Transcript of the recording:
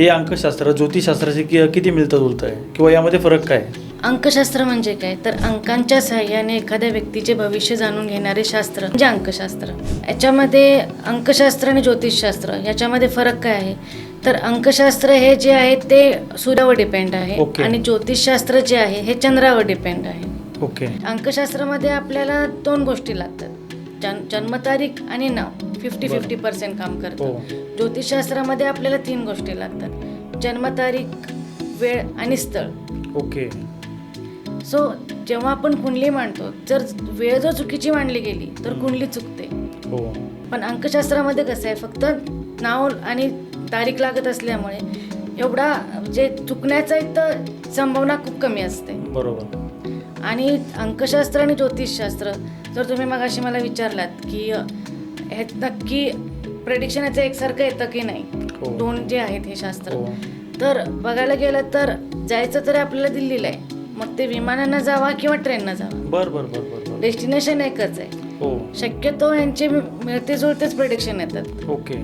हे अंकशास्त्र ज्योतिषशास्त्राचे कि किती मिळतं जुळतं आहे किंवा यामध्ये फरक काय? आहे? अंकशास्त्र म्हणजे काय? तर अंकांच्या सहाय्याने एखाद्या व्यक्तीचे भविष्य जाणून घेणारे शास्त्र म्हणजे अंकशास्त्र. याच्यामध्ये अंकशास्त्र आणि ज्योतिषशास्त्र याच्यामध्ये फरक काय आहे? तर अंकशास्त्र हे जे आहे ते सूर्यावर डिपेंड आहे ओके. आणि ज्योतिषशास्त्र जे आहे हे चंद्रावर डिपेंड आहे. ओके अंकशास्त्रामध्ये आपल्याला दोन गोष्टी लागतात. जन जन्मतारीख आणि नाव. फिफ्टी. फिफ्टी पर्सेंट काम हो. करतं ज्योतिषशास्त्रामध्ये आपल्याला तीन गोष्टी लागतात. जन्मतारीख वेळ आणि स्थळ. ओके. सो जेव्हा आपण कुंडली मांडतो जर वेळ जर चुकीची मांडली गेली तर कुंडली चुकते. हो. पण अंकशास्त्रामध्ये कसं आहे फक्त नाव आणि तारीख लागत असल्यामुळे एवढा जे चुकण्याचा एक तर संभावना खूप कमी असते. बरोबर. आणि अंकशास्त्र आणि ज्योतिषशास्त्र जर तुम्ही मगाशी मला विचारलात की हे नक्की प्रेडिक्शन याचं एकसारखं येतं की नाही? हो. दोन जे आहेत हे शास्त्र. हो. तर बघायला गेलं तर जायचं तरी आपल्याला दिल्लीला आहे. मग ते विमानानं जावा किंवा ट्रेननं जावा? बर बर बर बर डेस्टिनेशन एकच आहे. हो. शक्यतो यांचे मिळते जुळतेच प्रेडिक्शन येतात. ओके.